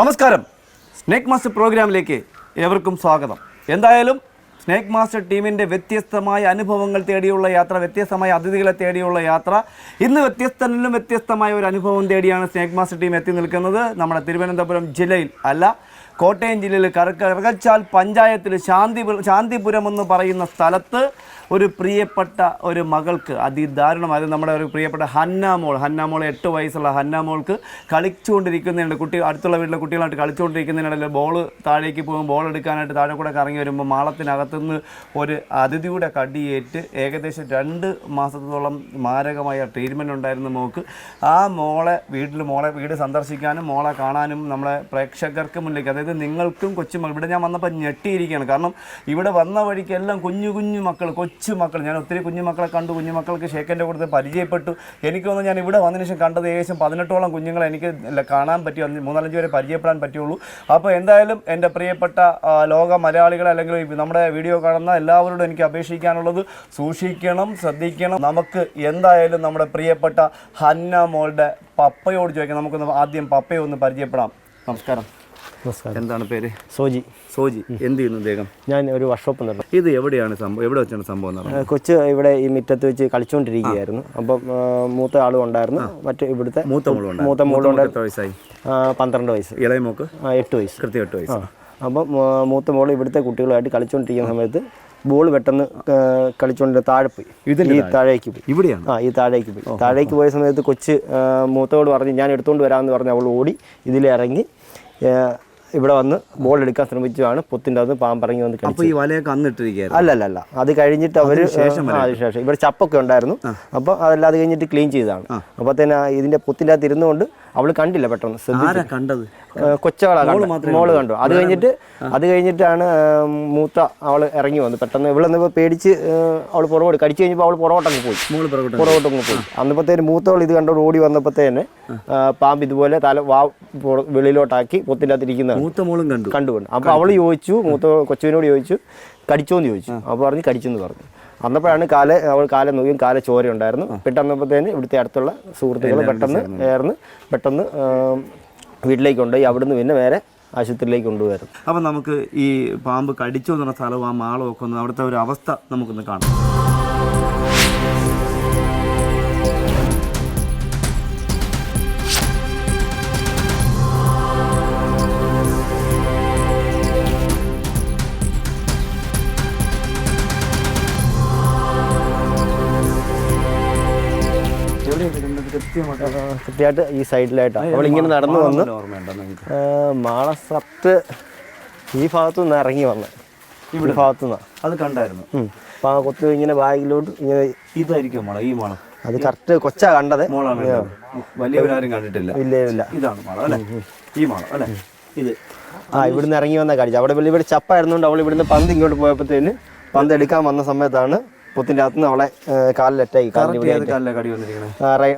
നമസ്കാരം. Snake master പ്രോഗ്രാമിലേക്ക് ഏവർക്കും സ്വാഗതം. എന്തായാലും സ്നേക്ക് മാസ്റ്റർ ടീമിന്റെ വ്യത്യസ്തമായ അനുഭവങ്ങൾ തേടിയുള്ള യാത്ര വ്യത്യസ്തമായ അതിഥികളെ തേടിയുള്ള യാത്ര ഇന്ന് വ്യത്യസ്തനിലും വ്യത്യസ്തമായ ഒരു അനുഭവം തേടിയാണ് സ്നേക്ക് മാസ്റ്റർ ടീം എത്തി നിൽക്കുന്നത്. നമ്മുടെ തിരുവനന്തപുരം ജില്ലയിൽ അല്ല കോട്ടയം ജില്ലയിൽ കറക്കറകച്ചാൽ പഞ്ചായത്തിൽ ശാന്തി ശാന്തിപുരം എന്ന് പറയുന്ന സ്ഥലത്ത് ഒരു പ്രിയപ്പെട്ട ഒരു മകൾക്ക് അതിദാരുണം അത് നമ്മുടെ ഒരു പ്രിയപ്പെട്ട ഹന്ന മോൾ ഹന്ന എട്ട് വയസ്സുള്ള ഹന്ന മോൾക്ക് കളിച്ചുകൊണ്ടിരിക്കുന്നതിനുണ്ട് കുട്ടി അടുത്തുള്ള വീട്ടിലെ കുട്ടികളായിട്ട് കളിച്ചുകൊണ്ടിരിക്കുന്നതിനിടയിൽ ബോൾ താഴേക്ക് പോകും ബോൾ എടുക്കാനായിട്ട് താഴെ കൂടെ കറങ്ങി വരുമ്പോൾ മാളത്തിനകത്തുനിന്ന് ഒരു അതിഥിയുടെ കടിയേറ്റ് ഏകദേശം രണ്ട് മാസത്തോളം മാരകമായ ട്രീറ്റ്മെന്റ് ഉണ്ടായിരുന്ന മോൾക്ക്. ആ മോളെ വീട്ടിൽ മോളെ വീട് സന്ദർശിക്കാനും മോളെ കാണാനും നമ്മളെ പ്രേക്ഷകർക്ക് മുന്നിലേക്ക് അതായത് നിങ്ങൾക്കും കൊച്ചുമക്കൾ ഇവിടെ ഞാൻ വന്നപ്പോൾ ഞെട്ടിയിരിക്കുകയാണ്. കാരണം ഇവിടെ വന്ന വഴിക്കെല്ലാം കുഞ്ഞു കുഞ്ഞു മക്കൾ കൊച്ചു മക്കൾ ഞാൻ ഒത്തിരി കുഞ്ഞുമക്കളെ കണ്ടു. കുഞ്ഞുമക്കൾക്ക് ഷേക്കന്റെ കൊടുത്ത് പരിചയപ്പെട്ടു. എനിക്ക് തോന്നുന്നു ഞാൻ ഇവിടെ വന്നതിന് ശേഷം കണ്ടത് ഏകദേശം പതിനെട്ടോളം കുഞ്ഞുങ്ങളെ എനിക്ക് കാണാൻ പറ്റി. മൂന്നാലഞ്ച് പേരെ പരിചയപ്പെടാൻ പറ്റുള്ളൂ. അപ്പോൾ എന്തായാലും എന്റെ പ്രിയപ്പെട്ട ലോക മലയാളികളെ അല്ലെങ്കിൽ നമ്മുടെ വീഡിയോ കാണുന്ന എല്ലാവരോടും എനിക്ക് അപേക്ഷിക്കാനുള്ളത് സൂക്ഷിക്കണം ശ്രദ്ധിക്കണം. നമുക്ക് എന്തായാലും നമ്മുടെ പ്രിയപ്പെട്ട ഹന്ന മോളുടെ പപ്പയോട് ചോദിക്കാം. നമുക്കൊന്ന് ആദ്യം പപ്പയെ ഒന്ന് പരിചയപ്പെടാം. നമസ്കാരം. നമസ്കാരം. എന്താണ് പേര്? സോജി. സോജി. എന്ത് ചെയ്യുന്നു അദ്ദേഹം ഞാൻ ഒരു വർക്ക്ഷോപ്പ് നടന്നു ഇത് എവിടെയാണ് സംഭവം? എവിടെ വെച്ചാണ് സംഭവം നടന്നത് കൊച്ച് ഇവിടെ ഈ മുറ്റത്ത് വെച്ച് കളിച്ചുകൊണ്ടിരിക്കുകയായിരുന്നു അപ്പം മൂത്ത ആളും ഉണ്ടായിരുന്നു. മറ്റു ഇവിടുത്തെ മൂത്ത മൂത്ത എത്ര വയസ്സായി? പന്ത്രണ്ട് വയസ്സ്. ഇളയ മോക്ക്? എട്ട് വയസ്സ്. കൃത്യം എട്ട് വയസ്സ്. അപ്പം മൂത്ത മോൾ ഇവിടുത്തെ കുട്ടികളുമായിട്ട് കളിച്ചുകൊണ്ടിരിക്കുന്ന സമയത്ത് ബോൾ പെട്ടെന്ന് കളിച്ചുകൊണ്ട് താഴെ പോയി. ഈ താഴേക്ക് പോയി. ഇവിടെയാണ്? ആ ഈ താഴേക്ക് പോയി. താഴേക്ക് പോയ സമയത്ത് കൊച്ച് മൂത്തോട് പറഞ്ഞ് ഞാൻ എടുത്തുകൊണ്ട് വരാമെന്ന് പറഞ്ഞ് അവൾ ഓടി ഇതിലിറങ്ങി ഇവിടെ വന്ന് ബോൾ എടുക്കാൻ ശ്രമിച്ചതാണ്. പൊത്തിന്റെ അത് പാമ്പിറങ്ങി വന്ന് കളി അപ്പൊ ഈ വലയൊക്കെ അല്ല അല്ല അല്ല അത് കഴിഞ്ഞിട്ട് അവർ ശേഷം അതിനുശേഷം ഇവിടെ ചപ്പൊക്കെ ഉണ്ടായിരുന്നു. അപ്പോൾ അതെല്ലാം അത് കഴിഞ്ഞിട്ട് ക്ലീൻ ചെയ്തതാണ്. അപ്പോൾ തന്നെ ഇതിന്റെ പൊത്തിന്റെ അകത്ത് ഇരുന്നുകൊണ്ട് അവൾ കണ്ടില്ല പെട്ടെന്ന്. കണ്ടത്? കൊച്ചവളാണ്. മോൾ കണ്ടു. അത് കഴിഞ്ഞിട്ട് അത് കഴിഞ്ഞിട്ടാണ് മൂത്ത അവൾ ഇറങ്ങി വന്നു പെട്ടെന്ന് ഇവിടെ നിന്ന് പേടിച്ച് അവൾ പുറകോട്ട് കടിച്ചു കഴിഞ്ഞപ്പോൾ അവൾ പുറകോട്ടങ്ങ് പോയി. പുറകോട്ടങ്ങ് പോയി. അന്നപ്പത്തേന് മൂത്തവൾ ഇത് കണ്ടോട് ഓടി വന്നപ്പോഴത്തേന് പാമ്പ് ഇതുപോലെ തല വാ വെളിയിലോട്ടാക്കി പൊത്തിന്റെ അകത്ത് ഇരിക്കുന്നത് മൂത്ത മോളും കണ്ടു. കണ്ടു അപ്പോൾ അവൾ ചോദിച്ചു മൂത്ത കൊച്ചുവിനോട് ചോദിച്ചു കടിച്ചോന്ന് ചോദിച്ചു? അപ്പോൾ പറഞ്ഞ് കടിച്ചെന്ന് പറഞ്ഞു. അന്നപ്പോഴാണ് കാല അവൾ കാല നോക്കിയും കാല ചോര ഉണ്ടായിരുന്നു. പെട്ടെന്നപ്പോഴത്തേന് ഇവിടുത്തെ അടുത്തുള്ള സുഹൃത്തുക്കൾ പെട്ടെന്ന് ഏർന്ന് പെട്ടെന്ന് വീട്ടിലേക്ക് കൊണ്ടുപോയി അവിടുന്ന് പിന്നെ നേരെ ആശുപത്രിയിലേക്ക് കൊണ്ടുപോയായിരുന്നു. അപ്പൊ നമുക്ക് ഈ പാമ്പ് കടിച്ചു എന്നുള്ള സ്ഥലവും ആ മാളും ഒക്കെ ഒന്ന് അവിടുത്തെ ഒരു അവസ്ഥ നമുക്കൊന്ന് കാണാം. കൃത്യമായിട്ട്. ഈ സൈഡിലായിട്ടാണ് അവൾ ഇങ്ങനെ നടന്നു വന്ന് മാളസത്ത് ഈ ഭാഗത്തു നിന്ന് ഇറങ്ങി വന്ന്. ഇവിടെ? ഭാഗത്തു നിന്നാണ് അത് കണ്ടായിരുന്നു. അപ്പൊ ആ കൊത്തു ഇങ്ങനെ ബാഗിലോട്ട് ഇങ്ങനെ ഇതായിരിക്കും മാള ഈ മാള. അത് കറക്റ്റ് കൊച്ചാ കണ്ടത്. വലിയവരാരും കണ്ടിട്ടില്ല. ഇല്ല ഇല്ല. ഇതാണ് മാളം അല്ലേ? ഈ മാളം അല്ലേ? ഇത്. ആ ഇവിടുന്ന് ഇറങ്ങി വന്ന കാഴ്ച അവിടെ വലിയ ഇവിടെ ചപ്പായിരുന്നുകൊണ്ട് അവൾ ഇവിടുന്ന് പന്ത് ഇങ്ങോട്ട് പോയപ്പോഴത്തേന് പന്ത് എടുക്കാൻ വന്ന സമയത്താണ് പൊത്തിന്റെ അകത്തുനിന്ന് അവളെ കാലിലെറ്റായി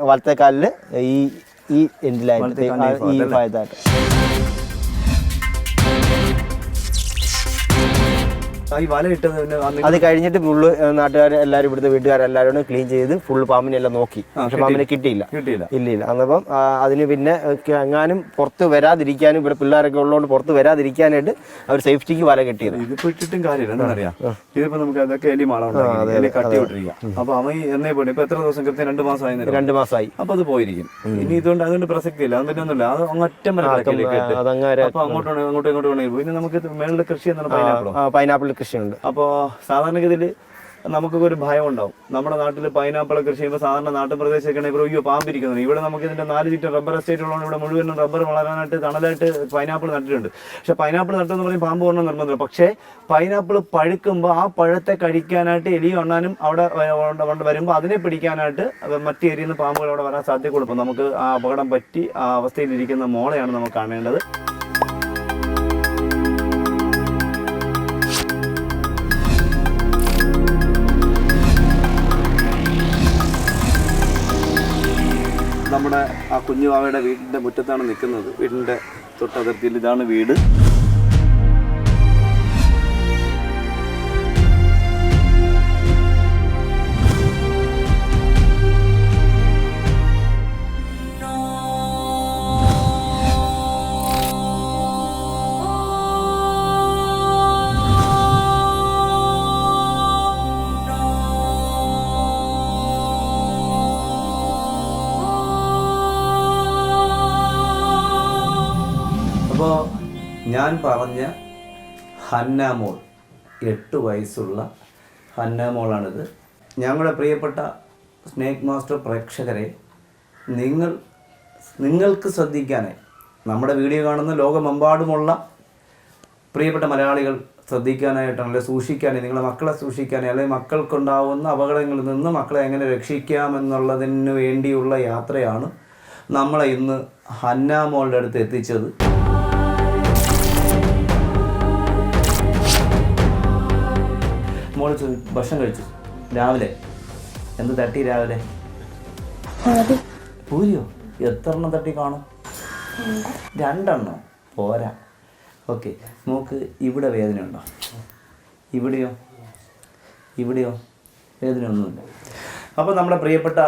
വലത്തെ കാലിൽ ഈ ഈ എൻഡിലായിട്ട് ഈ ഭാഗത്തായിട്ട് ഈ വല ഇട്ടത് പിന്നെ അന്ന് അത് കഴിഞ്ഞിട്ട് ഫുള്ള് നാട്ടുകാർ എല്ലാരും ഇവിടുത്തെ വീട്ടുകാരെല്ലാവരും ക്ലീൻ ചെയ്ത് ഫുൾ പാമ്പിനെ എല്ലാം നോക്കി. പക്ഷെ പാമ്പിനെ കിട്ടിയില്ല. കിട്ടിയില്ല. ഇല്ല ഇല്ല. അന്നപ്പം അതിന് പിന്നെ എങ്ങാനും പുറത്ത് വരാതിരിക്കാനും ഇവിടെ പിള്ളേരൊക്കെ ഉള്ളതുകൊണ്ട് പുറത്ത് വരാതിരിക്കാനായിട്ട് അവർ സേഫ്റ്റിക്ക് വല കെട്ടിയത്. ഇതിപ്പോ ഇട്ടിട്ടും കാര്യമില്ല. എന്താ അറിയാം ഇതിപ്പോ നമുക്ക് അതൊക്കെ എലി മാള എലി അപ്പൊ അവൻ എന്നേ ഇപ്പൊ എത്ര ദിവസം കൃത്യം രണ്ട് മാസമായി രണ്ട് മാസമായി. അപ്പൊ അത് പോയിരിക്കും. ഇനി ഇതുകൊണ്ട് അതുകൊണ്ട് പ്രസക്തി ഇല്ല. അത് ഒന്നുമില്ല. അത് അങ്ങറ്റം വരെ അങ്ങോട്ടാണ് അങ്ങോട്ട് ഇങ്ങോട്ടും പിന്നെ നമുക്ക് മേളിലെ കൃഷി എന്താണ് പൈനാപ്പിൾ പൈനാപ്പിൾ കൃഷിയുണ്ട്. അപ്പോൾ സാധാരണഗതിയിൽ നമുക്കൊക്കെ ഒരു ഭയം ഉണ്ടാവും നമ്മുടെ നാട്ടിൽ പൈനാപ്പിൾ കൃഷി ചെയ്യുമ്പോൾ സാധാരണ നാട്ടിൻ പ്രദേശമൊക്കെ ഇപ്പോൾ അയ്യോ പാമ്പിരിക്കുന്നത്. ഇവിടെ നമുക്ക് ഇതിന്റെ നാല് ചുറ്റും റബ്ബർ എസ്റ്റേറ്റ് ഉള്ളതുകൊണ്ട് ഇവിടെ മുഴുവനും റബ്ബർ വളരാനായിട്ട് തണലായിട്ട് പൈനാപ്പിൾ നട്ടിട്ടുണ്ട്. പക്ഷെ പൈനാപ്പിൾ നട്ടെന്ന് പറയും പാമ്പ് കൊണ്ടു നിർബന്ധമില്ല. പക്ഷേ പൈനാപ്പിൾ പഴുക്കുമ്പോൾ ആ പഴത്തെ കഴിക്കാനായിട്ട് എലി വണ്ണാനും അവിടെ വരുമ്പോൾ അതിനെ പിടിക്കാനായിട്ട് മറ്റു ഏരിയയിൽ നിന്ന് പാമ്പുകൾ അവിടെ വരാൻ സാധ്യത കൊടുക്കും നമുക്ക് ആ അപകടം പറ്റി ആ അവസ്ഥയിലിരിക്കുന്ന മോളെയാണ് നമുക്ക് കാണേണ്ടത്. നമ്മുടെ ആ കുഞ്ഞുവാവയുടെ വീടിന്റെ മുറ്റത്താണ് നിൽക്കുന്നത്. വീടിന്റെ തൊട്ടതിർത്തിയിൽ ഇതാണ് വീട്. ഞാൻ പറഞ്ഞ ഹന്നാമോൾ എട്ട് വയസ്സുള്ള ഹന്നാമോളാണിത് ഞങ്ങളുടെ പ്രിയപ്പെട്ട സ്നേക്ക് മാസ്റ്റർ പ്രേക്ഷകരെ നിങ്ങൾ നിങ്ങൾക്ക് ശ്രദ്ധിക്കാനായി നമ്മുടെ വീഡിയോ കാണുന്ന ലോകമെമ്പാടുമുള്ള പ്രിയപ്പെട്ട മലയാളികൾ ശ്രദ്ധിക്കാനായിട്ടാണ് അല്ലെങ്കിൽ സൂക്ഷിക്കാനായി നിങ്ങളുടെ മക്കളെ സൂക്ഷിക്കാനായി അല്ലെങ്കിൽ മക്കൾക്കുണ്ടാവുന്ന അപകടങ്ങളിൽ നിന്ന് മക്കളെ എങ്ങനെ രക്ഷിക്കാമെന്നുള്ളതിന് വേണ്ടിയുള്ള യാത്രയാണ് നമ്മളെ ഇന്ന് ഹന്നാമോളുടെ അടുത്ത് എത്തിച്ചത്. മോൾ ഭക്ഷണം കഴിച്ചു. രാവിലെ. എന്ത് തട്ടി രാവിലെ? പൂരിയോ? എത്ര എണ്ണം തട്ടി കാണും? രണ്ടെണ്ണം. പോരാ. ഓക്കെ. നോക്ക് ഇവിടെ വേദന ഉണ്ടോ ഇവിടെയോ? ഇവിടെയോ? വേദന ഒന്നുമില്ല അപ്പോൾ നമ്മുടെ പ്രിയപ്പെട്ട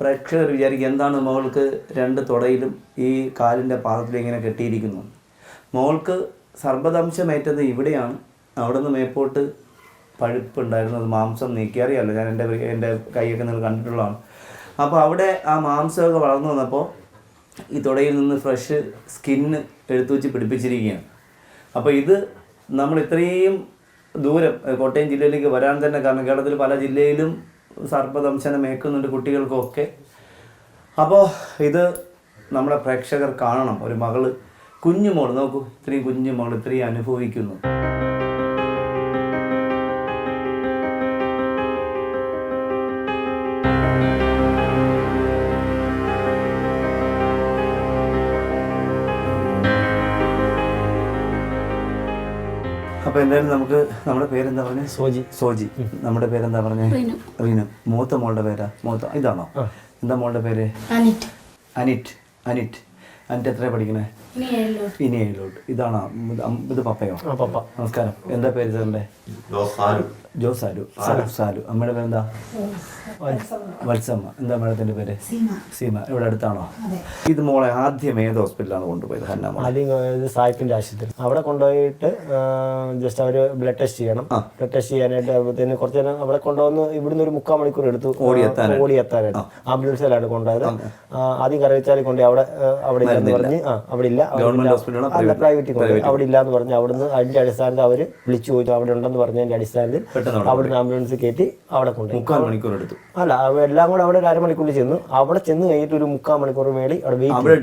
പ്രേക്ഷകർ വിചാരിക്കുക എന്താണ് മോൾക്ക് രണ്ട് തുടയിലും ഈ കാലിന്റെ പാദത്തിൽ ഇങ്ങനെ കെട്ടിയിരിക്കുന്നു മോൾക്ക് സർബദംശമേറ്റത് ഇവിടെയാണ്. അവിടെ നിന്ന് മേപ്പോട്ട് പഴുപ്പുണ്ടായിരുന്നത് മാംസം നീക്കിയറിയാലോ? ഞാൻ എന്റെ എന്റെ കൈയൊക്കെ നിങ്ങൾ കണ്ടിട്ടുള്ളതാണ്. അപ്പോൾ അവിടെ ആ മാംസമൊക്കെ വളർന്നു വന്നപ്പോൾ ഈ തുടയിൽ നിന്ന് ഫ്രഷ് സ്കിന്ന് എടുത്തു വെച്ച് പിടിപ്പിച്ചിരിക്കുകയാണ്. അപ്പോൾ ഇത് നമ്മൾ ഇത്രയും ദൂരം കോട്ടയം ജില്ലയിലേക്ക് വരാൻ തന്നെ കാരണം കേരളത്തിൽ പല ജില്ലയിലും സർപ്പദംശനം ഏൽക്കുന്നുണ്ട് കുട്ടികൾക്കൊക്കെ. അപ്പോൾ ഇത് നമ്മുടെ പ്രേക്ഷകർ കാണണം. ഒരു മകൾ കുഞ്ഞുമോൾ നോക്കൂ ഇത്രയും കുഞ്ഞുമോൾ ഇത്രയും അനുഭവിക്കുന്നു. അപ്പോൾ എന്തായാലും നമുക്ക് നമ്മുടെ പേരെന്താ പറഞ്ഞത് സോജി. സോജി. നമ്മുടെ പേരെന്താ പറഞ്ഞത് റീനു. മൂത്ത മോളുടെ പേരാ? മൂത്ത ഇതാണോ? എന്താ മോളുടെ പേര്? അനിറ്റ്. അനിറ്റ്. അനിറ്റ്. അനിറ്റ് എത്രയാണ് പഠിക്കണേ? ഇനി ഏഴിലോ ഏഴിലോട്ട്. ഇതാണോ? ഇത് പപ്പയോ? ആ പപ്പ. നമസ്കാരം. എന്താ പേര് സാറിന്റെ? ജോ സാലു സാലു. സാലു അമ്മയുടെ പേരെന്താ? വത്സമ്മ. എന്താ മേഡത്തിന്റെ പേര്? സീമ. സീമ. ഇവിടെ അടുത്താണോ? ഇത് മോളെ ആദ്യം ഏത് ഹോസ്പിറ്റലാണ് കൊണ്ടുപോയത്? ഹന്നാമ ആദ്യം സായിപ്പിന്റെ ആശുപത്രി അവിടെ കൊണ്ടുപോയിട്ട് ജസ്റ്റ് അവർ ബ്ലഡ് ടെസ്റ്റ് ചെയ്യണം. ബ്ലഡ് ടെസ്റ്റ് ചെയ്യാനായിട്ട് ആകുമ്പോഴത്തേന് കുറച്ച് നേരം അവിടെ കൊണ്ടുവന്ന് ഇവിടുന്ന് ഒരു മുക്കാൽ മണിക്കൂർ എടുത്തു ഓടിയെത്താനായിട്ട്. ആംബുലൻസിലാണ് കൊണ്ടുപോയത്. ആദ്യം കരവിച്ചാലി കൊണ്ട് അവിടെ അവിടെ ഇല്ലെന്ന് പറഞ്ഞ് ആ അവിടെ ഇല്ല. അവിടെ ഗവൺമെന്റ് ഇല്ല. ഹോസ്പിറ്റലാണോ? അല്ല പ്രൈവറ്റിൽ കൊണ്ടുപോയി. അവിടെ ഇല്ലാന്ന് പറഞ്ഞ് അവിടുന്ന് അതിന്റെ അടിസ്ഥാനത്തിൽ അവർ വിളിച്ചു പോയി അവിടെ ഉണ്ടെന്ന് പറഞ്ഞതിന്റെ അടിസ്ഥാനത്തിൽ അവിടുന്ന് ആംബുലൻസ് കയറ്റി അവിടെ കൊണ്ടുപോയി. മുക്കാൽ മണിക്കൂർ എടുത്തു. അല്ല എല്ലാം കൂടെ അവിടെ ഒരു അരമണിക്കൂറിൽ ചെന്നു. അവിടെ ചെന്ന് കഴിഞ്ഞിട്ട് ഒരു മുക്കാൽ മണിക്കൂർ വേളി അവിടെ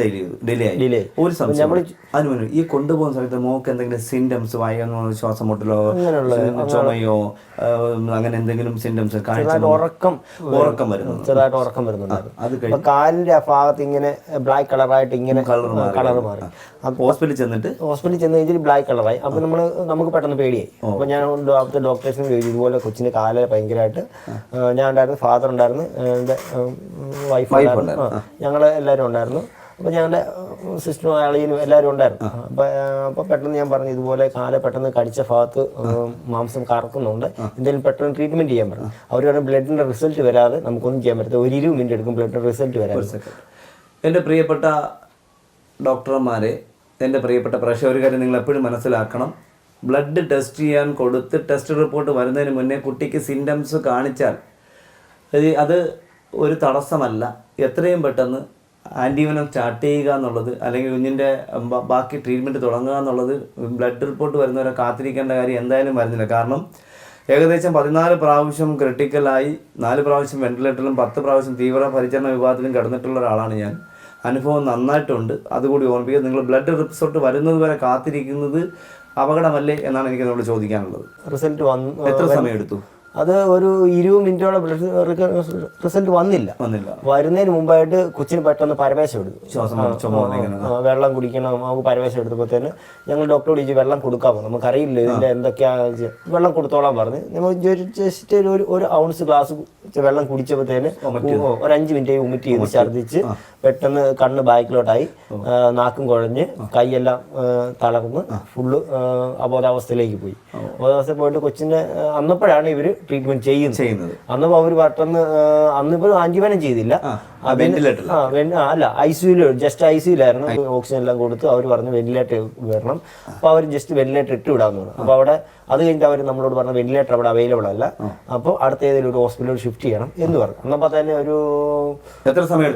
ഡിലേ ആയി. Delay. ഒരു സംശയം അതിന് മുന്നേ ഈ കൊണ്ടുപോകുന്ന സമയത്ത് മോക്ക് എന്തെങ്കിലും സിംറ്റംസ് വയങ്ങോ ശ്വാസം മുട്ടലോ ചുമയോ അങ്ങനെ എന്തെങ്കിലും സിംറ്റംസ് ഉറക്കം ഉറക്കം വരുന്നു ചെറുതായിട്ട് ഉറക്കം വരുന്നുണ്ട്. അത് കാലിന്റെ ആ ഭാഗത്ത് ഇങ്ങനെ ബ്ലാക്ക് കളറായിട്ട് ഇങ്ങനെ കളർ മാറി. ഹോസ്പിറ്റലിൽ ചെന്നിട്ട് ഹോസ്പിറ്റലിൽ ചെന്ന് കഴിഞ്ഞിട്ട് ബ്ലാക്ക് കളറായി അപ്പൊ നമ്മൾ നമുക്ക് പെട്ടെന്ന് പേടിയായി. അപ്പൊ ഞാൻ ഡോക്ടേഴ്സിന് ഇതുപോലെ കൊച്ചിന്റെ കാല ഭയങ്കരമായിട്ട് ഞാൻ ഉണ്ടായിരുന്നു ഫാദർ ഉണ്ടായിരുന്നു എന്റെ വൈഫ് ഉണ്ടായിരുന്നു. ഞങ്ങൾ എല്ലാവരും ഉണ്ടായിരുന്നു. അപ്പോൾ ഞങ്ങളുടെ സിസ്റ്ററും അളിയനും എല്ലാവരും ഉണ്ടായിരുന്നു. അപ്പൊ അപ്പോൾ അപ്പൊ പെട്ടെന്ന് ഞാൻ പറഞ്ഞു ഇതുപോലെ കാല പെട്ടെന്ന് കടിച്ച ഭാഗത്ത് മാംസം കറക്കുന്നുണ്ട്. എന്തെങ്കിലും പെട്ടെന്ന് ട്രീറ്റ്മെന്റ് ചെയ്യാൻ പറഞ്ഞു അവർ പറഞ്ഞു ബ്ലഡിന്റെ റിസൾട്ട് വരാതെ നമുക്കൊന്നും ചെയ്യാൻ പറ്റില്ല ഒരു ഇരുപത് മിനിറ്റ് എടുക്കും ബ്ലഡിന്റെ റിസൾട്ട് വരാൻ. എന്റെ പ്രിയപ്പെട്ട ഡോക്ടർമാരെ എന്റെ പ്രിയപ്പെട്ട പ്രേക്ഷകർ കാര്യം നിങ്ങൾ എപ്പോഴും മനസ്സിലാക്കണം. ബ്ലഡ് ടെസ്റ്റ് ചെയ്യാൻ കൊടുത്ത് ടെസ്റ്റ് റിപ്പോർട്ട് വരുന്നതിന് മുന്നേ കുട്ടിക്ക് സിംറ്റംസ് കാണിച്ചാൽ അത് ഒരു തടസ്സമല്ല. എത്രയും പെട്ടെന്ന് ആന്റിവനം സ്റ്റാർട്ട് ചെയ്യുക എന്നുള്ളത് അല്ലെങ്കിൽ കുഞ്ഞിന്റെ ബാക്കി ട്രീറ്റ്മെന്റ് തുടങ്ങുക എന്നുള്ളത് ബ്ലഡ് റിപ്പോർട്ട് വരുന്നവരെ കാത്തിരിക്കേണ്ട കാര്യം എന്തായാലും വരുന്നില്ല. കാരണം ഏകദേശം പതിനാല് പ്രാവശ്യം ക്രിട്ടിക്കലായി നാല് പ്രാവശ്യം വെന്റിലേറ്ററിലും പത്ത് പ്രാവശ്യം തീവ്ര പരിചരണ വിഭാഗത്തിലും കിടന്നിട്ടുള്ള ഒരാളാണ് ഞാൻ. അനുഭവം നന്നായിട്ടുണ്ട്. അതുകൂടി ഓർമ്മിക്കുക നിങ്ങൾ ബ്ലഡ് റിസൾട്ട് വരുന്നത് വരെ കാത്തിരിക്കുന്നത് അപകടമല്ലേ എന്നാണ് എനിക്ക് നിങ്ങളോട് ചോദിക്കാനുള്ളത്. റിസൾട്ട് വന്നു എത്ര സമയം എടുത്തു അത് ഒരു ഇരുപത് മിനിറ്റോളം റിസൾട്ട് വന്നില്ല. വരുന്നതിന് മുമ്പായിട്ട് കൊച്ചിന് പെട്ടെന്ന് പരവേശം എടുത്തു. വെള്ളം കുടിക്കണം നമുക്ക് പരവേശം എടുത്തപ്പോഴത്തേന് ഞങ്ങൾ ഡോക്ടറോട് ചോദിച്ചു വെള്ളം കൊടുക്കാൻ കൊടുക്കാമോ നമുക്കറിയില്ല ഇതിന്റെ എന്തൊക്കെയാ. വെള്ളം കൊടുത്തോളാൻ പറഞ്ഞു. നമ്മൾ ജസ്റ്റ് ഒരു ഒരു ഔൺസ് ഗ്ലാസ് വെള്ളം കുടിച്ചപ്പോഴത്തേന് ഓ, ഒരു അഞ്ച് മിനിറ്റ് ഉമിറ്റ് ചെയ്ത് ഛർദ്ദിച്ച് പെട്ടെന്ന് കണ്ണ് ബാക്കിലോട്ടായി. നാക്കും കുഴഞ്ഞ് കൈയെല്ലാം തളർന്ന് ഫുള്ള് അബോധാവസ്ഥയിലേക്ക് പോയി. അബോധാവസ്ഥയിൽ പോയിട്ട് കൊച്ചിന്റെ അന്നപ്പോഴാണ് ഇവർ ട്രീറ്റ്മെന്റ് ചെയ്യുന്നത്. അന്ന് അവർ പെട്ടെന്ന് അന്നിപ്പോൾ അന്നിപ്പോ ആന്റിബയോട്ടിക് ചെയ്തില്ല. അല്ല ഐ സിയുൽ ജസ്റ്റ് ഐ സിയിലായിരുന്നു ഓക്സിജൻ എല്ലാം കൊടുത്ത് അവർ പറഞ്ഞു വെന്റിലേറ്റർ വരണം. അപ്പോൾ അവർ ജസ്റ്റ് വെന്റിലേറ്റർ ഇട്ട് വിടാന്ന് പറഞ്ഞു. അപ്പോൾ അവിടെ അത് കഴിഞ്ഞിട്ട് അവർ നമ്മളോട് പറഞ്ഞ വെന്റിലേറ്റർ അവിടെ അവൈലബിൾ അല്ല. അപ്പോൾ അടുത്ത ഏതെങ്കിലും ഒരു ഹോസ്പിറ്റലിൽ ഷിഫ്റ്റ് ചെയ്യണം എന്ന് പറഞ്ഞു. അന്നപ്പോൾ തന്നെ ഒരു എത്ര സമയം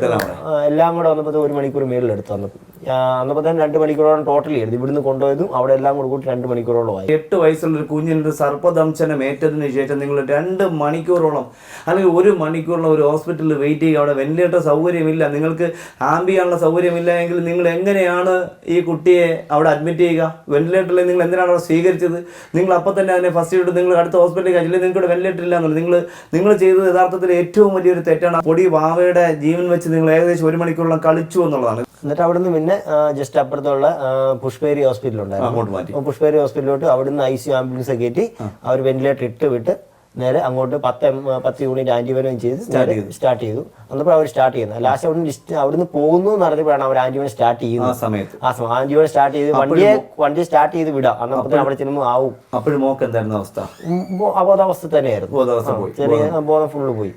എല്ലാം കൂടെ വന്നപ്പോൾ ഒരു മണിക്കൂർ മേളിൽ എടുത്തു വന്നപ്പോൾ അന്നപ്പോൾ തന്നെ രണ്ട് മണിക്കൂറോളം ടോട്ടലി എടുത്തു ഇവിടുന്ന് കൊണ്ടുപോയതും അവിടെ എല്ലാം കൂടെ കൂട്ടി രണ്ട് മണിക്കൂറോളം ആയി. എട്ട് വയസ്സുള്ള ഒരു കുഞ്ഞിന് സർപ്പദംശനം ഏറ്റതിന് ശേഷം നിങ്ങൾ രണ്ട് മണിക്കൂറോളം അല്ലെങ്കിൽ ഒരു മണിക്കൂറോളം ഒരു ഹോസ്പിറ്റലിൽ വെയിറ്റ് ചെയ്യുക. അവിടെ വെന്റിലേറ്റർ സൗകര്യമില്ല. നിങ്ങൾക്ക് ആംബി ചെയ്യാനുള്ള സൗകര്യമില്ല എങ്കിൽ നിങ്ങൾ എങ്ങനെയാണ് ഈ കുട്ടിയെ അവിടെ അഡ്മിറ്റ് ചെയ്യുക? വെന്റിലേറ്ററിൽ നിങ്ങൾ എന്തിനാണ് അവിടെ സ്വീകരിച്ചത്? നിങ്ങൾ അപ്പം തന്നെ അതിനെ ഫസ്റ്റ് ഇട്ട് നിങ്ങൾ അടുത്ത ഹോസ്പിറ്റലിൽ കഴിച്ചില്ല നിങ്ങൾക്ക് ഇവിടെ വെന്റിലേറ്റർ ഇല്ല എന്നുള്ളത്. നിങ്ങൾ നിങ്ങൾ ചെയ്തത് യഥാർത്ഥത്തിൽ ഏറ്റവും വലിയൊരു തെറ്റാണ്. പൊടി വാവയുടെ ജീവൻ വെച്ച് നിങ്ങൾ ഏകദേശം ഒരു മണിക്കൂറോളം കളിച്ചു എന്നുള്ളതാണ്. എന്നിട്ട് അവിടുന്ന് പിന്നെ ജസ്റ്റ് അപ്പുറത്തുള്ള പുഷ്പേരി അപ്പോൾ പുഷ്പേരി ഹോസ്പിറ്റലിലോട്ട് അവിടുന്ന് ഐ സി ആംബുലൻസ് കയറ്റി അവർ വെന്റിലേറ്റർ ഇട്ട് വിട്ട് നേരെ അങ്ങോട്ട് പത്ത് പത്ത് യൂണിറ്റ് ആന്റിബയോട്ടിക് ചെയ്ത്. സ്റ്റാർട്ട് ചെയ്തു. അന്നപ്പോൾ അവർ സ്റ്റാർട്ട് ചെയ്യുന്നത് ലാസ്റ്റ് അവിടെ ലിസ്റ്റ് അവിടുന്ന് പോകുന്നു എന്ന് അവർ ആന്റിബയോട്ടിക് സ്റ്റാർട്ട് ചെയ്യുന്നത്. ആ സമയത്ത്. ആ സമയം ആന്റിബയോട്ടിക് സ്റ്റാർട്ട് ചെയ്ത് വണ്ടിയെ വണ്ടി സ്റ്റാർട്ട് ചെയ്ത് വിടാം. അന്നപ്പോൾ അവിടെ ചെല്ലുമ്പോൾ ആവും. അപ്പോഴും മോക്ക് എന്തായിരുന്നു അവസ്ഥ? അബോധാവസ്ഥ തന്നെയായിരുന്നു. ചെറിയ ബോധം ഫുള്ള് പോയി.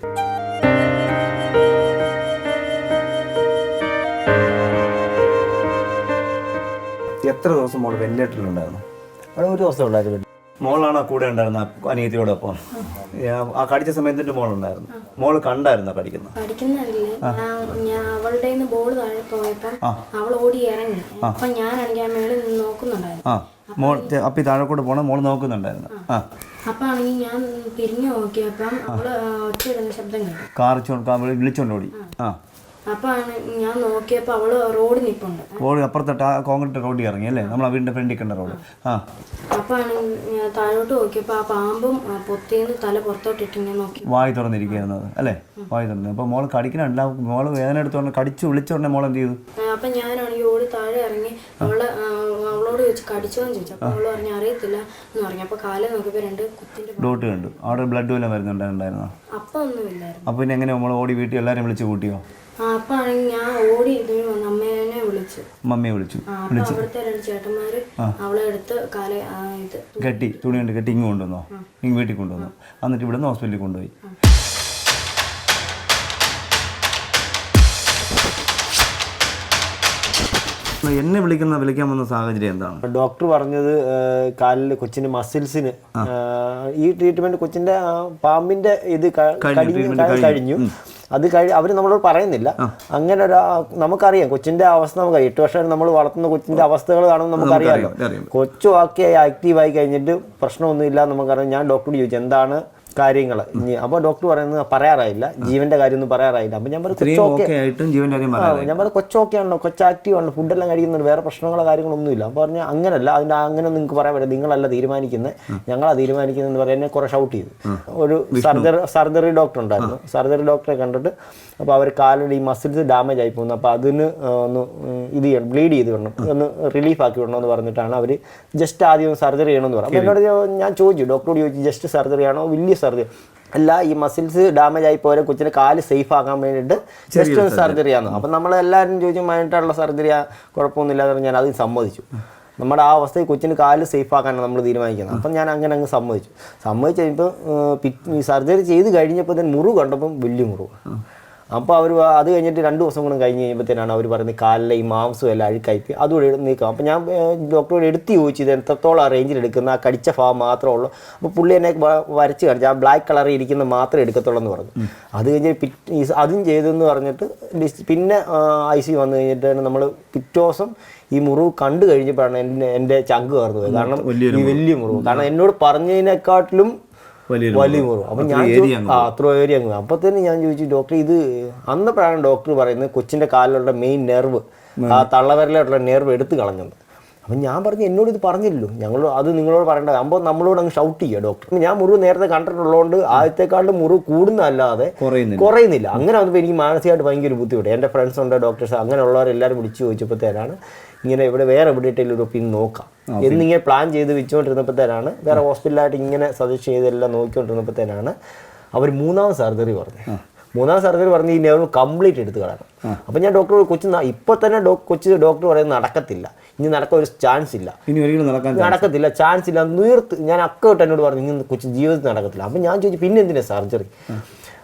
എത്ര ദിവസം മോൾ വെന്റിലേറ്ററിൽ ഉണ്ടായിരുന്നു? അവിടെ ഒരു ദിവസം ഉണ്ടായിരുന്നു. മോളാണോ കൂടെ ഉണ്ടായിരുന്ന അനിയത്തിയോടൊപ്പം? ആ. കടിച്ച സമയത്ത് എന്റെ മോളുണ്ടായിരുന്നു. മോൾ കണ്ടായിരുന്നു കടിക്കുന്ന പഠിക്കുന്നറിയില്ല ഞാൻ ഞാൻ അവളുടെ ബോൾ താഴെ പോയപ്പം അവൾ ഓടി ഇറങ്ങി. അപ്പൊ ഞാനാണെങ്കിൽ ആ മേളിൽ നിന്ന് നോക്കുന്നുണ്ടായിരുന്നു. മോൾ അപ്പി താഴെ കൂടെ പോണ മോൾ നോക്കുന്നുണ്ടായിരുന്നു. അപ്പൊ ആണെങ്കിൽ ഞാൻ തിരിഞ്ഞു നോക്കിയപ്പം അവൾ ഒറ്റ ശബ്ദം കേട്ടു. കാറിച്ചോണ്ട് വിളിച്ചോണ്ട് ഓടി. ആ. അപ്പൊ ആണ് ഞാൻ നോക്കിയപ്പോൾ അവൾ റോഡ് നിപ്പുണ്ട്. റോഡ് അപ്പുറത്തെ കോൺക്രീറ്റ് റോഡിൽ ഇറങ്ങി അല്ലേ? നമ്മളെ വീടിന്റെ ഫ്രണ്ടിൽ കണ്ട റോഡ്. ആ. അപ്പൊ ഞാൻ താഴോട്ട് നോക്കിയപ്പോ ആ പാമ്പും ആ, പൊത്തിന്ന് തല പുറത്തോട്ടിട്ട് ഞാൻ നോക്കി. വായി തുറന്നിരിക്കുന്നത് അല്ലേ? വായി തുറന്നു. അപ്പോൾ മോൾ കടിക്കണല്ല മോൾ വേദന എടുത്തോണ്ട് കടിച്ച് വിളിച്ചോണ്ടേ മോൾ എന്ത് ചെയ്തു? അപ്പൊ ഞാനാണെങ്കിൽ ഓടി താഴെ ഇറങ്ങി ചോദിച്ചു കടിച്ചോന്ന് ചോദിച്ചു. അപ്പോൾ അവൾ പറഞ്ഞു അറിയത്തില്ല എന്ന് പറഞ്ഞു. അപ്പൊ കാൽ നോക്കിയപ്പോ രണ്ട് കുത്തിന്റെ ഡോട്ട് കണ്ടു. അവിടെ ബ്ലഡ് വല്ലതും വരുന്നുണ്ടായിരുന്നോ? അപ്പൊ ഒന്നുമില്ലായിരുന്നു അപ്പോൾ പിന്നെ എങ്ങനെ നമ്മൾ ഓടി വീട്ടിൽ എല്ലാവരും വിളിച്ച് കൂട്ടിയോ? ആ, അപ്പൊ ആണെങ്കിൽ ഞാൻ ഓടി ഇതിന് വന്ന് അമ്മേനെ വിളിച്ചു. മമ്മിയെ വിളിച്ചു. ആ, അപ്പൊ അവിടുത്തെ രണ്ട് ചേട്ടന്മാര് അവളെ എടുത്ത് കാല ഇത് കെട്ടി തുണി കൊണ്ട് കെട്ടി ഇങ്ങ് കൊണ്ടുവന്നോ? ഇങ്ങ് വീട്ടിൽ കൊണ്ടുവന്നു? എന്നിട്ട് ഇവിടുന്ന് ഹോസ്പിറ്റലിൽ കൊണ്ടുപോയി. എന്നെ വിളിക്കുന്ന വിളിക്കാൻ വന്ന സാഹചര്യം എന്താണ്? ഡോക്ടർ പറഞ്ഞത് കാലിൽ കൊച്ചിന്റെ മസിൽസിന് ഈ ട്രീറ്റ്മെന്റ് കൊച്ചിന്റെ പാമ്പിന്റെ ഇത് കഴിഞ്ഞു അത് കഴി അവർ നമ്മളോട് പറയുന്നില്ല. അങ്ങനെ ഒരു നമുക്കറിയാം കൊച്ചിന്റെ അവസ്ഥ നമുക്കറിയാം. എട്ട് വർഷം നമ്മൾ വളർത്തുന്ന കൊച്ചിന്റെ അവസ്ഥകൾ കാണുമ്പോൾ നമുക്കറിയാമല്ലോ. കൊച്ചു ആക്കി ആക്റ്റീവായി കഴിഞ്ഞിട്ട് പ്രശ്നമൊന്നുമില്ല നമുക്കറിയാം. ഞാൻ ഡോക്ടറോട് ചോദിച്ചു എന്താണ് കാര്യങ്ങൾ ഇനി അപ്പോൾ ഡോക്ടർ പറയുന്നത് പറയാറായില്ല. ജീവന്റെ കാര്യം ഒന്നും പറയാറായില്ല. അപ്പം ഞാൻ പറഞ്ഞു കൊച്ചോക്കെ ഞാൻ പറഞ്ഞു കൊച്ചോക്കെ ആണല്ലോ കൊച്ചു ആക്റ്റീവ് ആണല്ലോ ഫുഡെല്ലാം കഴിക്കുന്നുണ്ട് വേറെ പ്രശ്നങ്ങളോ കാര്യങ്ങളൊന്നുമില്ല അപ്പോൾ പറഞ്ഞാൽ അങ്ങനല്ല അതിന്റെ അങ്ങനെ നിങ്ങൾക്ക് പറയാൻ പറ്റില്ല. നിങ്ങളല്ല തീരുമാനിക്കുന്നത് ഞങ്ങളാ തീരുമാനിക്കുന്നതെന്ന് പറയാൻ എന്നെ കുറേ ഷൗട്ട് ചെയ്തു. ഒരു സർജറി സർജറി ഡോക്ടർ ഉണ്ടായിരുന്നു. സർജറി ഡോക്ടറെ കണ്ടിട്ട് അപ്പോൾ അവർ കാലിന്റെ ഈ മസിൽസ് ഡാമേജ് ആയി പോകുന്നു. അപ്പോൾ അതിന് ഒന്ന് ഇത് ചെയ്യണം ബ്ലീഡ് ചെയ്ത് വിടണം. ഒന്ന് റിലീഫ് ആക്കി വിടണം എന്ന് പറഞ്ഞിട്ടാണ് അവർ ജസ്റ്റ് ആദ്യം സർജറി ചെയ്യണമെന്ന് പറഞ്ഞു അപ്പോൾ എന്നോട് ഞാൻ ചോദിച്ചു ഡോക്ടറോട് ചോദിച്ചു ജസ്റ്റ് സർജറി ആണോ? വലിയ സർജറി അല്ല ഈ മസിൽസ് ഡാമേജ് ആയി പോയാൽ കൊച്ചിന് കാൽ സേഫ് ആക്കാൻ വേണ്ടിയിട്ട് ജസ്റ്റ് ഒന്ന് സർജറി ആണ് അപ്പം നമ്മളെല്ലാവരും ചോദിച്ചു മൈനായിട്ടുള്ള സർജറി കുഴപ്പമൊന്നുമില്ല എന്ന് പറഞ്ഞാൽ ഞാൻ അത് സമ്മതിച്ചു. നമ്മുടെ ആ അവസ്ഥയിൽ കൊച്ചിന് കാൽ സേഫ് ആക്കാനാണ് നമ്മൾ തീരുമാനിക്കുന്നത്. അപ്പം ഞാൻ അങ്ങനെ അങ്ങ് സമ്മതിച്ചു. സമ്മതിച്ച് കഴിഞ്ഞപ്പോൾ ഈ സർജറി ചെയ്ത് കഴിഞ്ഞപ്പോൾ തന്നെ മുറിവ് കണ്ടപ്പം വലിയ മുറിവ് അപ്പോൾ അവർ അത് കഴിഞ്ഞിട്ട് രണ്ട് ദിവസം കൂടെ കഴിഞ്ഞ് കഴിയുമ്പോഴത്തേനാണ് അവർ പറയുന്നത് കാലിലെ ഈ മാംസം എല്ലാം അഴുക്കായിട്ട് അതുകൂടെ നീക്കാം. അപ്പോൾ ഞാൻ ഡോക്ടറോട് എടുത്ത് ചോദിച്ചു ഇത് എത്രത്തോളം ആ റേഞ്ചിൽ എടുക്കുന്ന ആ കടിച്ച ഭാഗം മാത്രമേ ഉള്ളൂ. അപ്പോൾ പുള്ളി എന്നെ വരച്ച് കാണിച്ചു. ആ ബ്ലാക്ക് കളറിൽ ഇരിക്കുന്ന മാത്രമേ എടുക്കത്തുള്ളൂ എന്ന് പറഞ്ഞു അത് കഴിഞ്ഞ് പിറ്റ് സ- അതും ചെയ്തെന്ന് പറഞ്ഞിട്ട് പിന്നെ ഐ സി വന്നു കഴിഞ്ഞിട്ടാണ് നമ്മൾ പിറ്റോസം ഈ മുറിവ് കണ്ടു കഴിഞ്ഞപ്പോഴാണ് എന്റെ എന്റെ ചങ്ക് കയറുന്നത് കാരണം ഈ വലിയ മുറിവ്. കാരണം എന്നോട് പറഞ്ഞതിനെക്കാട്ടിലും വലിയ മുറിവ്. അപ്പം ഞാൻ ആ അത്ര ഏരിയ അങ്ങ് അപ്പോൾ തന്നെ ഞാൻ ചോദിച്ചു ഡോക്ടർ ഇത് അന്നപ്പോഴാണ് ഡോക്ടർ പറയുന്നത് കൊച്ചിന്റെ കാലിലുള്ള മെയിൻ നെർവ് ആ തള്ളവരലായിട്ടുള്ള നെർവ് എടുത്ത് കളഞ്ഞത് അപ്പം ഞാൻ പറഞ്ഞു എന്നോട് ഇത് പറഞ്ഞില്ലല്ലോ. ഞങ്ങൾ അത് നിങ്ങളോട് പറയേണ്ടത്. അപ്പോൾ നമ്മളോട് അങ്ങ് ഷൗട്ട് ചെയ്യുക ഡോക്ടർ ഞാൻ മുറിവ് നേരത്തെ കണ്ടിട്ടുള്ളതുകൊണ്ട് ആദ്യത്തെക്കാളും മുറിവ് കൂടുന്നതല്ലാതെ കുറയുന്നില്ല. കുറയുന്നില്ല. അങ്ങനെ വന്നപ്പോൾ എനിക്ക് മാനസികമായിട്ട് ഭയങ്കര ബുദ്ധിമുട്ട്. എന്റെ ഫ്രണ്ട്സ് ഉണ്ട് ഡോക്ടേഴ്സ് അങ്ങനെയുള്ളവരെല്ലാവരും വിളിച്ചു ചോദിച്ചപ്പോഴത്തേനാണ് ഇങ്ങനെ ഇവിടെ വേറെ എവിടെയിട്ടെങ്കിലും ഒരു ഒപ്പീനിയൻ നോക്കാം. എന്നിങ്ങനെ പ്ലാൻ ചെയ്ത് വെച്ചുകൊണ്ടിരുന്നപ്പോഴത്തേനാണ് വേറെ ഹോസ്പിറ്റലായിട്ട് ഇങ്ങനെ സജസ്റ്റ് ചെയ്തെല്ലാം നോക്കിക്കൊണ്ടിരുന്നപ്പോഴത്തേനാണ് അവർ മൂന്നാം സർജറി പറഞ്ഞു മൂന്നാം സർജറി പറഞ്ഞ് ഈ നെർവ് കംപ്ലീറ്റ് എടുത്ത് കളയണം. അപ്പം ഞാൻ ഡോക്ടർ കൊച്ചു ഇപ്പോൾ തന്നെ കൊച്ചു ഡോക്ടർ പറയുന്നത് നടക്കത്തില്ല. ഇനി നടക്കാൻ ഒരു ചാൻസ് ഇല്ല. ഇനി ഒരിക്കലും നടക്കാൻ നടക്കത്തില്ല ചാൻസ് ഇല്ല നീർത്ത് ഞാൻ അക്കോട്ട് എന്നോട് പറഞ്ഞു ഇനി കൊച്ചു ജീവിതത്തിൽ നടക്കത്തില്ല. അപ്പം ഞാൻ ചോദിച്ചു പിന്നെ എന്തിനാ സർജറി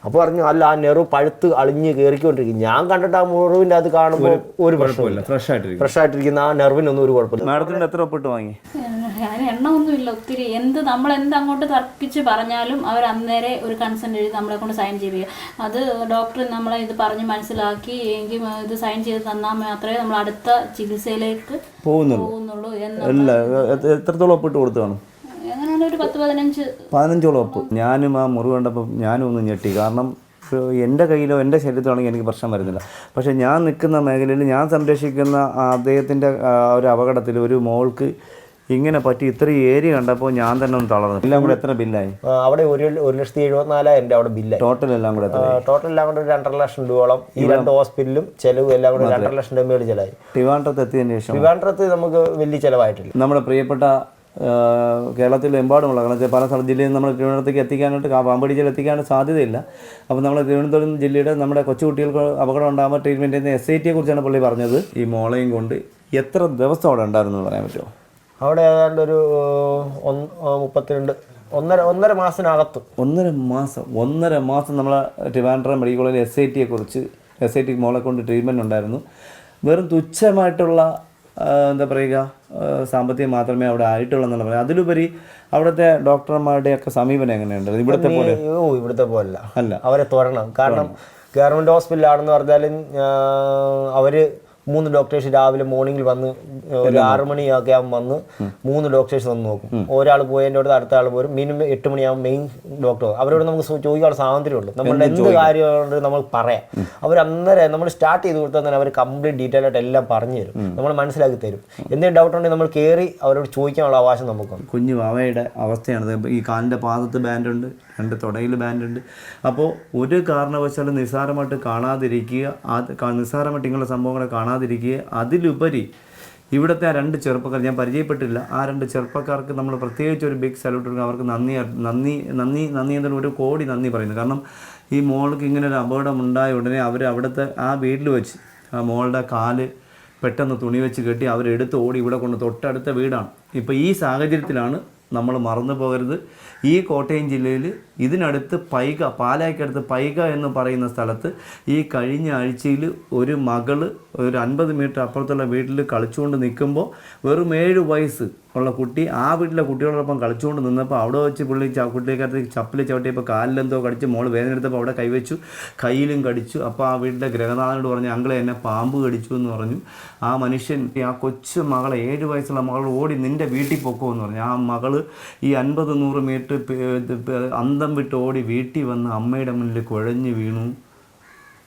അപ്പോൾ പറഞ്ഞു അല്ല ആ നെറു പഴുത്ത് അളിഞ്ഞ് കയറിക്കൊണ്ടിരിക്കും ഞാൻ കണ്ടിട്ട് ആ മുറിവിന്റെ അത് കാണുമ്പോൾ ഒരു പ്രശ്നമില്ല ഫ്രഷ് ആയിട്ട് ഫ്രഷ് ആയിട്ടിരിക്കുന്ന. ആ നെർവിനൊന്നും ഒരു കുഴപ്പമില്ല. മാഡത്തിന് എത്ര ഒപ്പിട്ട് വാങ്ങി? അതിന് എണ്ണമൊന്നുമില്ല ഒത്തിരി. എന്ത് നമ്മൾ എന്ത് അങ്ങോട്ട് തർക്കിച്ച് പറഞ്ഞാലും അവർ അന്നേരെ ഒരു കൺസെന്റ് എഴുതി നമ്മളെ കൊണ്ട് സൈൻ ചെയ്യിപ്പിക്കുക അത് ഡോക്ടർ നമ്മളെ ഇത് പറഞ്ഞ് മനസ്സിലാക്കി എങ്കിൽ ഇത് സൈൻ ചെയ്ത് തന്നാൽ മാത്രമേ നമ്മൾ അടുത്ത ചികിത്സയിലേക്ക് പോകുന്നുള്ളൂ. പോകുന്നുള്ളൂ എന്ന് അല്ല എ- എത്രത്തോളം ഒപ്പിട്ട് കൊടുത്തു കാണും എങ്ങനെയാണ് ഒരു പത്ത് പതിനഞ്ച് പതിനഞ്ചോളം ഉപ്പ്. ഞാനും ആ മുറിവ് കണ്ടപ്പോൾ ഞാനും ഒന്ന് ഞെട്ടി. കാരണം എന്റെ കയ്യിലോ എന്റെ ശരീരത്തിലാണെങ്കിൽ എനിക്ക് പ്രശ്നം വരുന്നില്ല. പക്ഷേ ഞാൻ നിൽക്കുന്ന മേഖലയിൽ ഞാൻ സംരക്ഷിക്കുന്ന ആ അദ്ദേഹത്തിന്റെ ഒരു അപകടത്തിൽ ഒരു മോൾക്ക് ഇങ്ങനെ പറ്റി ഇത്രയും ഏരിയ കണ്ടപ്പോൾ ഞാൻ തന്നെ ഒന്ന് തളർന്നു. എല്ലാം കൂടെ എത്ര ബില്ലായി? അവിടെ ഒരു ഒരു ലക്ഷത്തി എഴുപത്തിനാലായിരം രൂപ അവിടെ ബില്ലായി. ടോട്ടൽ എല്ലാം കൂടെ എത്ര ടോട്ടൽ എല്ലാം കൂടെ ഒരു രണ്ടര ലക്ഷം രൂപയോളം. ഈ രണ്ട് ഹോസ്പിറ്റലും ചെലവ് എല്ലാം കൂടെ രണ്ടര ലക്ഷം രൂപ മേളിൽ ചിലവായി. ട്രിവാൻഡ്രത്ത് എത്തിയതിന് ശേഷം? ട്രിവാൻഡ്രത്ത് നമുക്ക് വലിയ ചിലവായിട്ടില്ല. നമ്മുടെ പ്രിയപ്പെട്ട കേരളത്തിലെമ്പാടുമുള്ള കാരണം പല സ്ഥല ജില്ലയിൽ നിന്ന് നമ്മൾ തിരുവനന്തപുരത്തേക്ക് എത്തിക്കാനായിട്ട് പാമ്പാടി ജില്ല എത്തിക്കാനായിട്ട് സാധ്യതയില്ല. അപ്പോൾ നമ്മൾ തിരുവനന്തപുരം ജില്ലയുടെ നമ്മുടെ കൊച്ചു കുട്ടികൾക്ക് അപകടം ഉണ്ടാകുമ്പോൾ ട്രീറ്റ്മെന്റ് ചെയ്യുന്ന എസ് ഐ ടിയെ കുറിച്ചാണ് പുള്ളി പറഞ്ഞത്. ഈ മോളെയും കൊണ്ട് എത്ര ദിവസം അവിടെ ഉണ്ടായിരുന്നു പറയാൻ പറ്റുമോ? അവിടെ ഏതാണ്ട് ഒരു മുപ്പത്തിരണ്ട് ഒന്നര ഒന്നര മാസത്തിനകത്ത്. ഒന്നര മാസം ഒന്നര മാസം നമ്മൾ ട്രിവാൻഡ്രം മെഡിക്കൽ കോളേജിൽ എസ് ഐ ടിയെ കുറിച്ച് എസ് ഐ ടി മോളെ കൊണ്ട് ട്രീറ്റ്മെന്റ് ഉണ്ടായിരുന്നു. വെറും തുച്ഛമായിട്ടുള്ള എന്താ പറയുക സാമ്പത്തികം മാത്രമേ അവിടെ ആയിട്ടുള്ളൂ എന്നാണ് പറയുന്നത്. അതിലുപരി അവിടുത്തെ ഡോക്ടർമാരുടെയൊക്കെ സമീപനം എങ്ങനെയുണ്ട്? ഇവിടുത്തെ പോലെ? ഓ ഇവിടുത്തെ പോലല്ല. അല്ല. അവരെ തുറണം കാരണം ഗവൺമെന്റ് ഹോസ്പിറ്റലാണെന്ന് പറഞ്ഞാലും അവർ അവർ മൂന്ന് ഡോക്ടേഴ്സ് രാവിലെ മോർണിംഗിൽ വന്ന് ഒരു ആറു മണിയൊക്കെ ആകുമ്പോൾ വന്ന് മൂന്ന് ഡോക്ടേഴ്സ് വന്ന് നോക്കും. ഒരാൾ പോയതിന്റെ അടുത്ത് അടുത്ത ആൾ പോരും. മിനിമം എട്ട് മണിയാകുമ്പോൾ മെയിൻ ഡോക്ടർ അവരോട് നമുക്ക് ചോദിക്കാനുള്ള സ്വാതന്ത്ര്യമുണ്ട് നമ്മളുടെ എന്ത് കാര്യമുണ്ട് നമ്മൾ പറയാം. അവർ അന്നേരം നമ്മൾ സ്റ്റാർട്ട് ചെയ്ത് കൊടുത്താൽ തന്നെ അവർ കംപ്ലീറ്റ് ഡീറ്റെയിൽ ആയിട്ട് എല്ലാം പറഞ്ഞു തരും. നമ്മൾ മനസ്സിലാക്കി തരും. എന്തെങ്കിലും ഡൗട്ട് ഉണ്ടെങ്കിൽ നമ്മൾ കയറി അവരോട് ചോദിക്കാനുള്ള അവകാശം നമുക്ക് കുഞ്ഞു വാവയുടെ അവസ്ഥയാണ്. ഈ കാലിന്റെ പാദത്ത് ബാൻഡുണ്ട് രണ്ട് തുടയിൽ ബാൻഡുണ്ട് അപ്പോൾ ഒരു കാരണവശാലും നിസ്സാരമായിട്ട് കാണാതിരിക്കുക അത് കാ- നിസ്സാരമായിട്ട് ഇങ്ങനെയുള്ള സംഭവങ്ങളെ കാണാതിരിക്കുക അതിലുപരി ഇവിടുത്തെ ആ രണ്ട് ചെറുപ്പക്കാർ ഞാൻ പരിചയപ്പെട്ടില്ല ആ രണ്ട് ചെറുപ്പക്കാർക്ക് നമ്മൾ പ്രത്യേകിച്ച് ഒരു ബിഗ് സല്യൂട്ട് കൊടുക്കുക അവർക്ക് നന്ദി നന്ദി നന്ദി നന്ദി എന്നുള്ള ഒരു കോടി നന്ദി പറയുന്നു. കാരണം ഈ മോൾക്ക് ഇങ്ങനെ ഒരു അപകടം ഉണ്ടായ ഉടനെ അവർ അവിടുത്തെ ആ വീട്ടിൽ വെച്ച് ആ മോളുടെ കാൽ പെട്ടെന്ന് തുണി വെച്ച് കെട്ടി അവരെടുത്ത് ഓടി ഇവിടെ കൊണ്ട് തൊട്ടടുത്ത വീടാണ്. ഇപ്പോൾ ഈ സാഹചര്യത്തിലാണ് നമ്മൾ മറന്നു പോകരുത്. ഈ കോട്ടയം ജില്ലയിൽ ഇതിനടുത്ത് പൈക പാലായ്ക്കടുത്ത് പൈക എന്ന് പറയുന്ന സ്ഥലത്ത് ഈ കഴിഞ്ഞ ആഴ്ചയിൽ ഒരു മകൾ ഒരു അൻപത് മീറ്റർ അപ്പുറത്തുള്ള വീട്ടിൽ കളിച്ചുകൊണ്ട് നിൽക്കുമ്പോൾ വെറും ഏഴ് വയസ്സ് ഉള്ള കുട്ടി ആ വീട്ടിലെ കുട്ടികളോടൊപ്പം കളിച്ചുകൊണ്ട് നിന്നപ്പോൾ അവിടെ വെച്ച് പുള്ളി കുട്ടിക്കകത്ത് ചപ്പിൽ ചവിട്ടിയപ്പോൾ കാലിലെന്തോ കടിച്ച് മോൾ വേദന എടുത്തപ്പോൾ അവിടെ കൈവച്ചു കയ്യിലും കടിച്ചു. അപ്പോൾ ആ വീട്ടിലെ ഗ്രഹനാഥനോട് പറഞ്ഞു അങ്കിളെ എന്നെ പാമ്പ് കടിച്ചു എന്ന് പറഞ്ഞു. ആ മനുഷ്യൻ ആ കൊച്ചു മകളെ ഏഴ് വയസ്സുള്ള മകൾ ഓടി നിന്റെ വീട്ടിൽ പൊക്കോ എന്ന് പറഞ്ഞു. ആ മകൾ ഈ അൻപത് നൂറ് മീറ്റർ അന്തം വിട്ട് ഓടി വീട്ടിൽ വന്ന് അമ്മയുടെ മുന്നിൽ കുഴഞ്ഞു വീണു.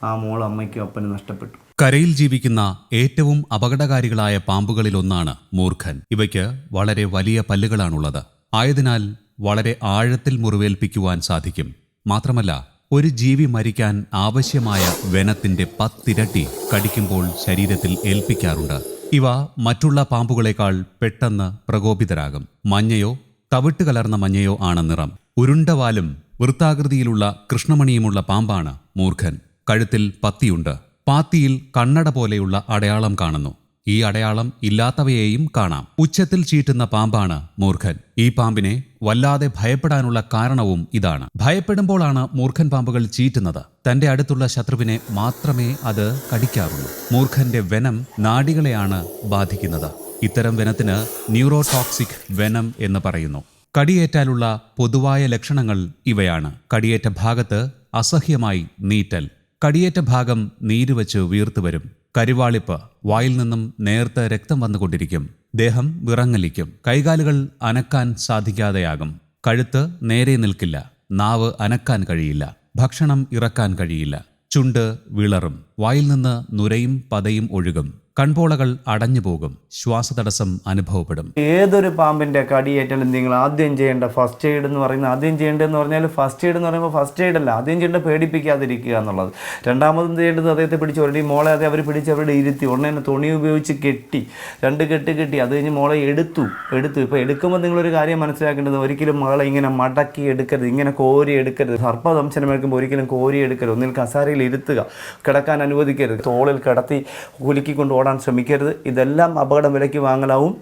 ആ മോൾ അമ്മയ്ക്കും അപ്പനും നഷ്ടപ്പെട്ടു. കരയിൽ ജീവിക്കുന്ന ഏറ്റവും അപകടകാരികളായ പാമ്പുകളിൽ ഒന്നാണ് മൂർഖൻ. ഇവയ്ക്ക് വളരെ വലിയ പല്ലുകളാണുള്ളത്. ആയതിനാൽ വളരെ ആഴത്തിൽ മുറിവേൽപ്പിക്കുവാൻ സാധിക്കും. മാത്രമല്ല ഒരു ജീവി മരിക്കാൻ ആവശ്യമായ വെനത്തിന്റെ പത്തിരട്ടി കടിക്കുമ്പോൾ ശരീരത്തിൽ ഏൽപ്പിക്കാറുണ്ട്. ഇവ മറ്റുള്ള പാമ്പുകളെക്കാൾ പെട്ടെന്ന് പ്രകോപിതരാകും. മഞ്ഞയോ തവിട്ട് കലർന്ന മഞ്ഞയോ ആണ് നിറം. ഉരുണ്ടവാലും വൃത്താകൃതിയിലുള്ള കൃഷ്ണമണിയുമുള്ള പാമ്പാണ് മൂർഖൻ. കഴുത്തിൽ പത്തിയുണ്ട്. പാത്തിയിൽ കണ്ണട പോലെയുള്ള അടയാളം കാണുന്നു. ഈ അടയാളം ഇല്ലാത്തവയെയും കാണാം. ഉച്ചത്തിൽ ചീറ്റുന്ന പാമ്പാണ് മൂർഖൻ. ഈ പാമ്പിനെ വല്ലാതെ ഭയപ്പെടാനുള്ള കാരണവും ഇതാണ്. ഭയപ്പെടുമ്പോഴാണ് മൂർഖൻ പാമ്പുകൾ ചീറ്റുന്നത്. തന്റെ അടുത്തുള്ള ശത്രുവിനെ മാത്രമേ അത് കടിക്കാറുള്ളൂ മൂർഖന്റെ വെനം നാടികളെയാണ് ബാധിക്കുന്നത്. ഇത്തരം വെനത്തിന് ന്യൂറോടോക്സിക് വെനം എന്ന് പറയുന്നു. കടിയേറ്റാലുള്ള പൊതുവായ ലക്ഷണങ്ങൾ ഇവയാണ്. കടിയേറ്റ ഭാഗത്ത് അസഹ്യമായി നീറ്റൽ. കടിയേറ്റ ഭാഗം നീര് നീരുവച്ച് വീർത്തുവരും കരിവാളിപ്പ് വായിൽ നിന്നും നേർത്ത് രക്തം വന്നുകൊണ്ടിരിക്കും. ദേഹം വിറങ്ങലിക്കും. കൈകാലുകൾ അനക്കാൻ സാധിക്കാതെയാകും. കഴുത്ത് നേരെ നിൽക്കില്ല. നാവ് അനക്കാൻ കഴിയില്ല. ഭക്ഷണം ഇറക്കാൻ കഴിയില്ല. ചുണ്ട് വിളറും. വായിൽ നിന്ന് നുരയും പതയും ഒഴുകും. കൺപോളകൾ അടഞ്ഞു പോകും. ശ്വാസതടസ്സം അനുഭവപ്പെടും. ഏതൊരു പാമ്പിന്റെ കടിയേറ്റാലും നിങ്ങൾ ആദ്യം ചെയ്യേണ്ട ഫസ്റ്റ് എയ്ഡ് എന്ന് പറയുന്നത് ആദ്യം ചെയ്യേണ്ടതെന്ന് പറഞ്ഞാൽ ഫസ്റ്റ് എയ്ഡ് എന്ന് പറയുമ്പോൾ ഫസ്റ്റ് എയ്ഡ് അല്ല. ആദ്യം ചെയ്യേണ്ട പേടിപ്പിക്കാതിരിക്കുക എന്നുള്ളത്. രണ്ടാമതും ചെയ്യേണ്ടത് അദ്ദേഹത്തെ പിടിച്ച് ഒരടി മോളെ അതെ അവർ പിടിച്ച് അവരുടെ ഇരുത്തി ഉടനെ തന്നെ തുണി ഉപയോഗിച്ച് കെട്ടി രണ്ട് കെട്ട് കെട്ടി അത് കഴിഞ്ഞ് മോളെ എടുത്തു എടുത്തു. ഇപ്പോൾ എടുക്കുമ്പോൾ നിങ്ങളൊരു കാര്യം മനസ്സിലാക്കേണ്ടത് ഒരിക്കലും മകളെ ഇങ്ങനെ മടക്കി എടുക്കരുത് ഇങ്ങനെ കോരി എടുക്കരുത്. സർപ്പദംശനം എടുക്കുമ്പോൾ ഒരിക്കലും കോരി എടുക്കരുത്. ഒന്നിൽ കസാരയിൽ ഇരുത്തുക കിടക്കാൻ അനുവദിക്കരുത്. തോളിൽ കിടത്തി കുലുക്കിക്കൊണ്ട് ഓടാൻ ശ്രമിക്കരുത്. ഇതെല്ലാം അപകടം വിലയ്ക്ക് വാങ്ങലാവും.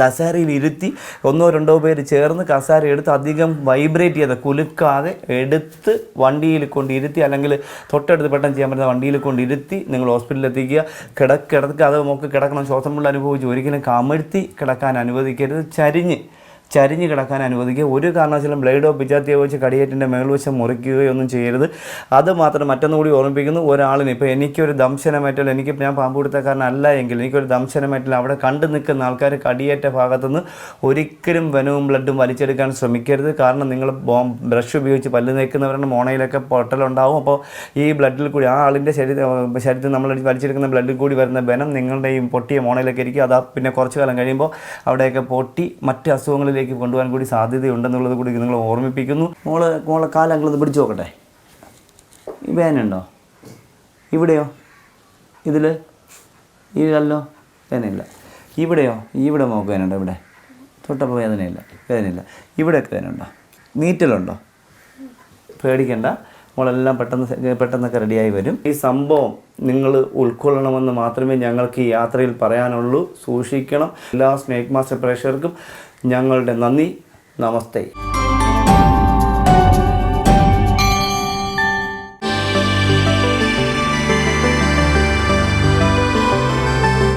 കസേരയിൽ ഇരുത്തി ഒന്നോ രണ്ടോ പേര് ചേർന്ന് കസേര എടുത്ത് അധികം വൈബ്രേറ്റ് ചെയ്യാതെ കുലുക്കാതെ എടുത്ത് വണ്ടിയിൽ കൊണ്ട് ഇരുത്തി അല്ലെങ്കിൽ തൊട്ടടുത്ത് പെട്ടെന്ന് ചെയ്യാൻ പറ്റുന്ന വണ്ടിയിൽ കൊണ്ട് ഇരുത്തി നിങ്ങൾ ഹോസ്പിറ്റലിൽ എത്തിക്കുക. കിടക്കിടക്ക് കിടക്കുക അത് നമുക്ക് കിടക്കണം. ശ്വാസം മുള്ള അനുഭവിച്ച് ഒരിക്കലും കമഴ്ത്തി കിടക്കാൻ അനുവദിക്കരുത്. ചരിഞ്ഞ് ചരിഞ്ഞ് കിടക്കാൻ അനുവദിക്കുക. ഒരു കാരണവശാലും ബ്ലേഡോ പിച്ചാത്തിയോ വെച്ച് കടിയേറ്റിന്റെ മേൽവശം മുറിക്കുകയോ ഒന്നും ചെയ്യരുത്. അത് മാത്രം മറ്റൊന്നും കൂടി ഓർമ്മിപ്പിക്കുന്നു. ഒരാളിന് ഇപ്പോൾ എനിക്കൊരു ദംശനമേറ്റൽ എനിക്ക് ഞാൻ പാമ്പ് പിടുത്തക്കാരനല്ല എങ്കിൽ എനിക്കൊരു ദംശനമേറ്റൽ അവിടെ കണ്ടു നിൽക്കുന്ന ആൾക്കാർ കടിയേറ്റ ഭാഗത്തുനിന്ന് ഒരിക്കലും വനവും ബ്ലഡും വലിച്ചെടുക്കാൻ ശ്രമിക്കരുത്. കാരണം നിങ്ങൾ ബോം ബ്രഷ് ഉപയോഗിച്ച് പല്ല് നിൽക്കുന്നവരുടെ മോണയിലൊക്കെ പൊട്ടലുണ്ടാവും. അപ്പോൾ ഈ ബ്ലഡിൽ കൂടി ആ ആളിന്റെ ശരീരം ശരീരത്തിൽ നമ്മൾ വലിച്ചെടുക്കുന്ന ബ്ലഡിൽ കൂടി വരുന്ന ബനം നിങ്ങളുടെ ഈ പൊട്ടിയ മോണയിലൊക്കെ ഇരിക്കും. അതാ പിന്നെ കുറച്ച് കാലം കഴിയുമ്പോൾ അവിടെയൊക്കെ പൊട്ടി മറ്റ് അസുഖങ്ങളിലേക്ക് കൊണ്ടുപോകാൻ കൂടി സാധ്യതയുണ്ടെന്നുള്ളത് കൂടി നിങ്ങൾ ഓർമ്മിപ്പിക്കുന്നു. മോൾ മോളെ കാലങ്ങളൊന്ന് പിടിച്ചു നോക്കട്ടെ. ഈ വേനുണ്ടോ ഇവിടെയോ? ഇതിൽ ഈ കല്ലോ? വേദനയില്ല. ഇവിടെയോ? ഇവിടെ മോക്ക് വേനുണ്ടോ ഇവിടെ? തൊട്ടപ്പോൾ വേദനയില്ല. വേദനയില്ല. ഇവിടെയൊക്കെ വേനുണ്ടോ നീറ്റലുണ്ടോ? പേടിക്കണ്ട. നമ്മളെല്ലാം പെട്ടെന്ന് പെട്ടെന്നൊക്കെ റെഡിയായി വരും. ഈ സംഭവം നിങ്ങൾ ഉൾക്കൊള്ളണമെന്ന് മാത്രമേ ഞങ്ങൾക്ക് ഈ യാത്രയിൽ പറയാനുള്ളൂ. സൂക്ഷിക്കണം. എല്ലാ സ്നേക് മാസ്റ്റർ പ്രേക്ഷകർക്കും ഞങ്ങളുടെ നന്ദി. നമസ്തേ.